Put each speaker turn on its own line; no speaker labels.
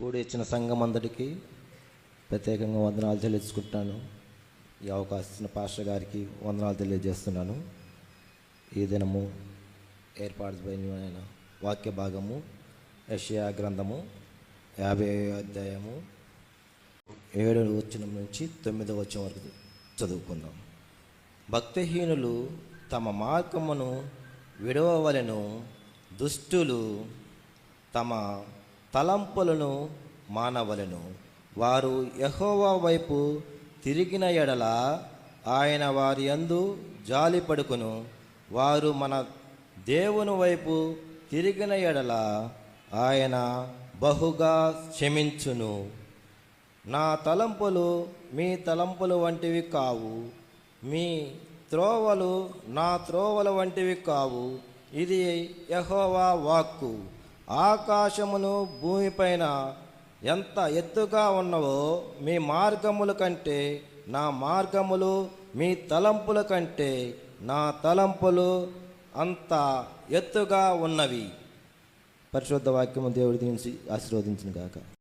కూడి ఇచ్చిన సంఘం అందరికీ ప్రత్యేకంగా వందనాలు తెలియజేసుకుంటున్నాను ఈ అవకాశం ఇచ్చిన పాస్టర్ గారికి వందనాలు తెలియజేస్తున్నాను. ఈ దినము ఏర్పాటు అయిన వాక్య భాగము యషయా గ్రంథము యాభై అధ్యాయము ఏడు వచ్చిన నుంచి తొమ్మిదో వచ్చిన వరకు చదువుకుందాం. భక్తిహీనులు తమ మార్గమును విడవవలెను దుష్టులు తమ తలంపులను మానవలెను. వారు యహోవా వైపు తిరిగిన ఎడల ఆయన వారి యందు జాలి పడుకును. వారు మన దేవుని వైపు తిరిగిన ఎడల ఆయన బహుగా క్షమించును. నా తలంపులు మీ తలంపులు వంటివి కావు. మీ త్రోవలు నా త్రోవల వంటివి కావు. ఇది యహోవా వాక్కు. ఆకాశమును భూమిపైన ఎంత ఎత్తుగా ఉన్నవో మీ మార్గముల కంటే నా మార్గములు మీ తలంపుల కంటే నా తలంపులు అంత ఎత్తుగా ఉన్నవి. పరిశుద్ధ వాక్యము దేవుడి నుంచి ఆశీర్వదించిన గాక.